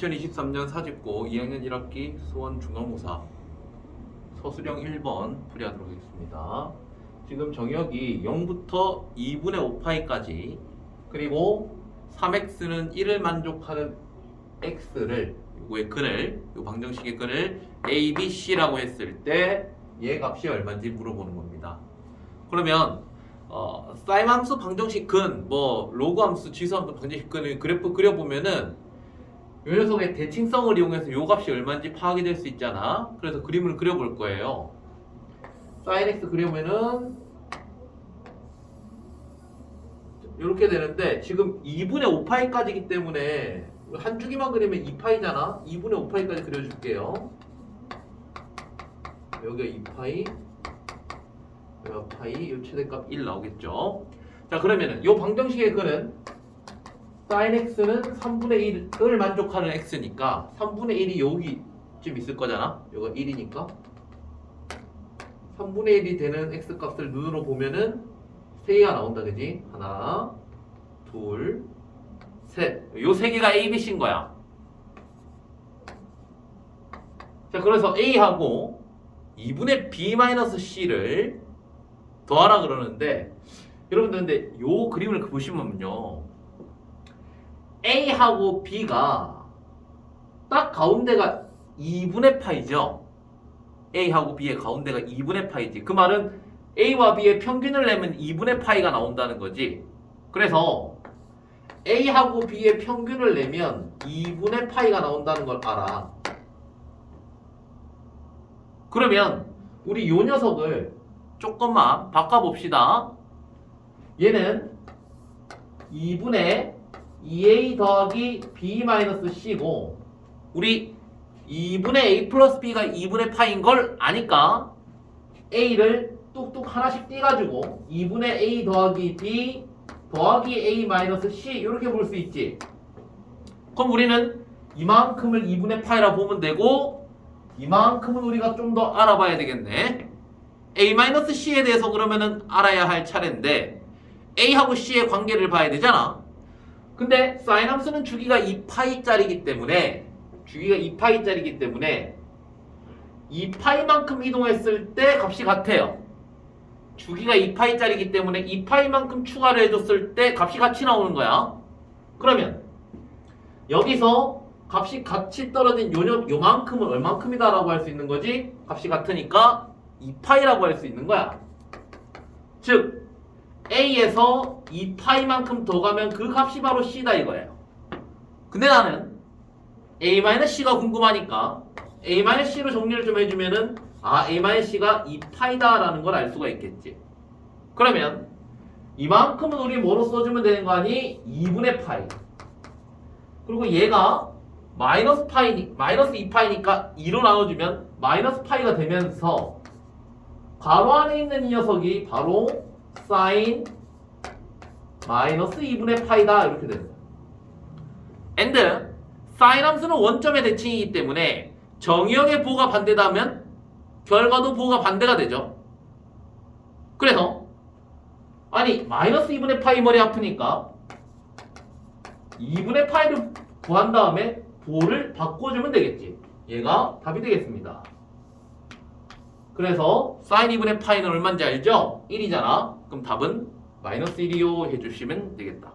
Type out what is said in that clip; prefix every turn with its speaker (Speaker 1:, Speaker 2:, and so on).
Speaker 1: 2023년 사직고 2학년 1학기 수원 중간고사 서술형 1번 풀이하도록 하겠습니다. 지금 정역이 0부터 2분의 5파이까지 그리고 3x는 1을 만족하는 x를 요거의 근을 요 방정식의 근을 a, b, c라고 했을 때 얘 값이 얼마인지 물어보는 겁니다. 그러면 어, 사인 함수 방정식 근, 뭐 로그 함수, 지수 함수 방정식 근을 그래프 그려보면은 요 녀석의 대칭성을 이용해서 요 값이 얼마인지 파악이 될 수 있잖아. 그래서 그림을 그려볼 거예요. 사인 x 그려면은 이렇게 되는데 지금 2분의 5파이까지기 때문에 한 주기만 그리면 2파이잖아. 2분의 5파이까지 그려줄게요. 여기가 2파이, 여기가 파이, 요 최대값 1 나오겠죠. 자 그러면은 요 방정식의 근은 sin x는 3분의 1을 만족하는 x니까 3분의 1이 여기쯤 있을 거잖아. 여기가 1이니까 3분의 1이 되는 x 값을 눈으로 보면은 3개가 나온다 그지? 하나, 둘, 셋. 요 세 개가 a, b, c인 거야. 자, 그래서 a하고 2분의 b-c를 더하라 그러는데 여러분들 근데 요 그림을 보시면요. A하고 B가 딱 가운데가 2분의 파이죠. A하고 B의 가운데가 2분의 파이지. 그 말은 A와 B의 평균을 내면 2분의 파이가 나온다는 거지. 그래서 A하고 B의 평균을 내면 2분의 파이가 나온다는 걸 알아. 그러면 우리 요 녀석을 조금만 바꿔봅시다. 얘는 2분의 2a 더하기 b 마이너스 c고 우리 2분의 a 플러스 b가 2분의 파인 걸 아니까 a를 뚝뚝 하나씩 띄가지고 2분의 a 더하기 b 더하기 a 마이너스 c 이렇게 볼 수 있지? 그럼 우리는 이만큼을 2분의 파이라 보면 되고 이만큼은 우리가 좀 더 알아봐야 되겠네. A 마이너스 c에 대해서 그러면은 알아야 할 차례인데 a하고 c의 관계를 봐야 되잖아 근데 사인 함수는 주기가 2파이짜리기 때문에 주기가 2파이짜리기 때문에 2파이만큼 이동했을 때 값이 같아요. 주기가 2파이짜리기 때문에 2파이만큼 추가를 해줬을 때 값이 같이 나오는 거야. 그러면 여기서 값이 같이 떨어진 요, 요만큼은 얼만큼이다 라고 할 수 있는 거지? 값이 같으니까 2파이라고 할 수 있는 거야. 즉 A에서 2파이만큼 더 가면 그 값이 바로 C다 이거예요. 근데 나는 A-C가 궁금하니까 A-C로 정리를 좀 해주면은 아 A-C가 2파이다라는 걸 알 수가 있겠지. 그러면 이만큼은 우리 뭐로 써주면 되는 거 아니? 2분의 파이. 그리고 얘가 마이너스 파이, 마이너스 2파이니까 2로 나눠주면 마이너스 파이가 되면서 가로 안에 있는 이 녀석이 바로 사인 마이너스 2분의 파이다 이렇게 거예요. and 사인 함수는 원점의 대칭이기 때문에 정의역의 보가 반대다면 결과도 보가 반대가 되죠. 그래서 아니 마이너스 2분의 파이 머리 아프니까 2분의 파이를 구한 다음에 보를 바꿔주면 되겠지. 얘가 답이 되겠습니다. 그래서 사인 2분의 파이는 얼마인지 알죠? 1이잖아. 그럼 답은 마이너스 1이요 해주시면 되겠다.